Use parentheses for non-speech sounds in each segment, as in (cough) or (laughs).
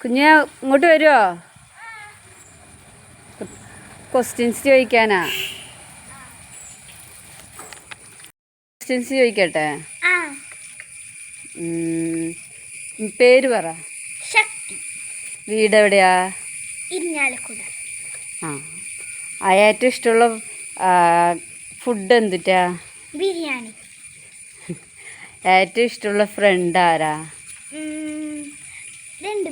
കുഞ്ഞ് ഇങ്ങോട്ട് വരുമോ ക്വസ്റ്റ്യൻസ് ചോദിക്കാനാ. ക്വസ്റ്റ്യൻസ് ചോദിക്കട്ടെ? പേര് പറ. വീട് എവിടെയാ ആ. ആ ഏറ്റവും ഇഷ്ടമുള്ള ഫുഡ് എന്തിട്ടാ? ബിരിയാണി. (laughs) ഏറ്റവും ഇഷ്ടമുള്ള ഫ്രണ്ട് ആരാ?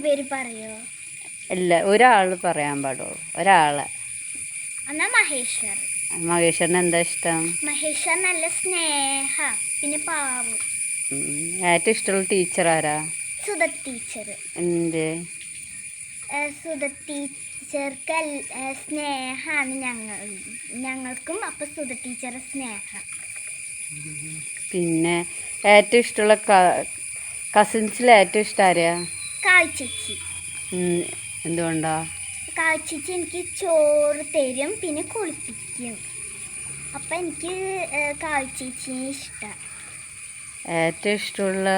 രണ്ടുപേര് പറയോ? ഇല്ല ഒരാൾ പറയാൻ പാടുള്ളൂ. ഒരാൾ. എന്നാ മഹേശ്വർ. മഹേശ്വരന് എന്താ ഇഷ്ടം? മഹേശ്വർ നല്ല സ്നേഹ പിന്നെ പാവം. ഏറ്റവും ഇഷ്ടമുള്ള ടീച്ചർ ആരാ? സുധ ടീച്ചർ. എന്ത്? സുധ ടീച്ചർക്ക് സ്നേഹമാണ് ഞങ്ങൾ ഞങ്ങൾക്കും അപ്പം സുധ ടീച്ചർ സ്നേഹം. പിന്നെ ഏറ്റവും ഇഷ്ടമുള്ള കസിൻസിൽ ഏറ്റവും ഇഷ്ടം ആരെയാ കാഴ്ചച്ചി എന്തുകൊണ്ടാ? കാഴ്ചച്ചി എനിക്ക് ചോറ് തരും പിന്നെ കുളിപ്പിക്കും. അപ്പം എനിക്ക് കാഴ്ചച്ചിനെ ഇഷ്ട. ഏറ്റവും ഇഷ്ടമുള്ള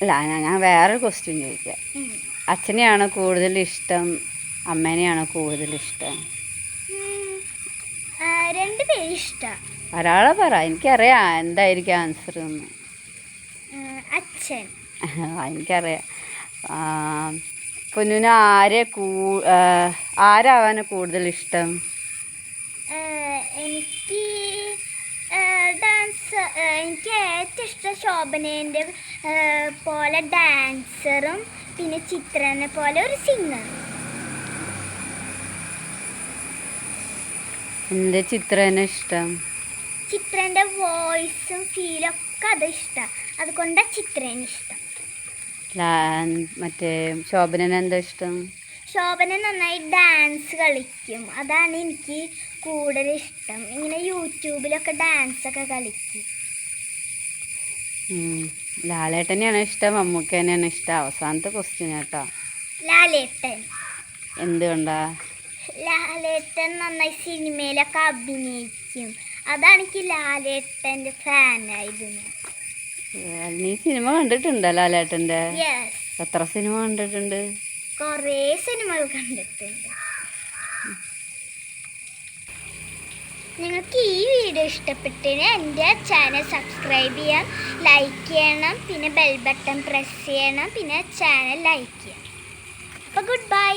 അല്ല ഞാൻ- വേറൊരു വേറെ ക്വസ്റ്റ്യൻ ചോദിക്കാം അച്ഛനെയാണോ കൂടുതൽ ഇഷ്ടം? അമ്മേനെയാണോ കൂടുതൽ ഇഷ്ടം? രണ്ടുപേരും ഇഷ്ട. ഒരാളെ പറ എനിക്കറിയാം എന്തായിരിക്കും ആൻസർ എന്ന്. അച്ഛൻ. എനിക്കറിയാം. പൊന്നുവിന് ആരെ കൂ ആരാവാന കൂടുതൽ ഇഷ്ടം? എനിക്ക് ഡാൻസ് എനിക്ക് ഏറ്റവും ഇഷ്ടം ശോഭനേന്റെ പോലെ ഡാൻസറും പിന്നെ ചിത്രനെ പോലെ ഒരു സിംഗർ എന്റെ ചിത്രനെ ഇഷ്ടം? ചിത്രന്റെ വോയിസും ഫീലൊക്കെ ഒക്കെ അത് ഇഷ്ടം. അതുകൊണ്ടാണ് ചിത്രേനെ ഇഷ്ടം. മറ്റേ ശോഭനന് എന്താ ഇഷ്ടം? ശോഭന നന്നായി ഡാൻസ് കളിക്കും. അതാണ് എനിക്ക് കൂടുതൽ ഇഷ്ടം ഇങ്ങനെ യൂട്യൂബിലൊക്കെ ഡാൻസ് ഒക്കെ കളിക്കും. ലാലേട്ടനെയാണ് ഇഷ്ടം ഇഷ്ടം തന്നെയാണ് ഇഷ്ടം. അവസാനത്തെ ക്വസ്റ്റ്യൻ കേട്ടോ. ലാലേട്ടൻ. എന്തുകൊണ്ടാ? ലാലേട്ടൻ നന്നായി സിനിമയിലൊക്കെ അഭിനയിക്കും. അതാണ് എനിക്ക് ലാലേട്ടന്റെ ഫാനായിരുന്നു നീ സിനിമ കണ്ടിട്ടുണ്ട് ലാലേട്ടന്റെ എത്ര സിനിമ കണ്ടിട്ടുണ്ട്? കുറേ സിനിമകൾ കണ്ടിട്ടുണ്ട്. നിങ്ങൾക്ക് ഈ വീഡിയോ ഇഷ്ടപ്പെട്ടതിന് എന്റെ ചാനൽ സബ്സ്ക്രൈബ് ചെയ്യാം ലൈക്ക് ചെയ്യണം പിന്നെ ബെൽ ബട്ടൺ പ്രസ് ചെയ്യണം പിന്നെ ചാനൽ ലൈക്ക് ചെയ്യണം. അപ്പോൾ ഗുഡ് ബൈ.